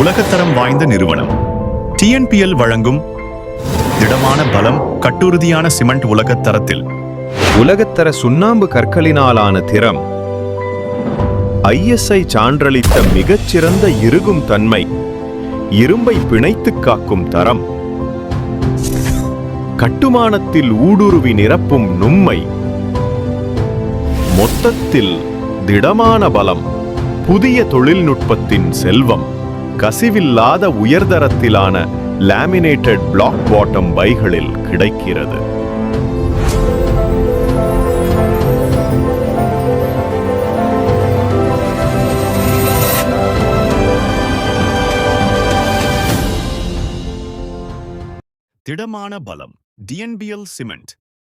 உலகத்தரம் வாய்ந்த நிறுவனம். டிஎன்பிஎல் வழங்கும் திடமான பலம் கட்டுறுதியான சிமெண்ட் உலகத்தரத்தில் உலகத்தர சுண்ணாம்பு கற்களினாலான திறம். ஐஎஸ்ஐ சான்றளித்த மிகச்சிறந்த இறுகும் தன்மை. இரும்பை பிணைத்துக் காக்கும் தரம். கட்டுமானத்தில் ஊடுருவி நிரப்பும் நுண்மை மொத்தத்தில் திடமான பலம் புதிய தொழில்நுட்பத்தின் செல்வம். கசிவில்லாத உயர்தரத்திலான லேமினேட்டட் பிளாக் பாட்டம் பைகளில் கிடைக்கிறது. திடமான பலம் டிஎன்பிஎல் சிமெண்ட்.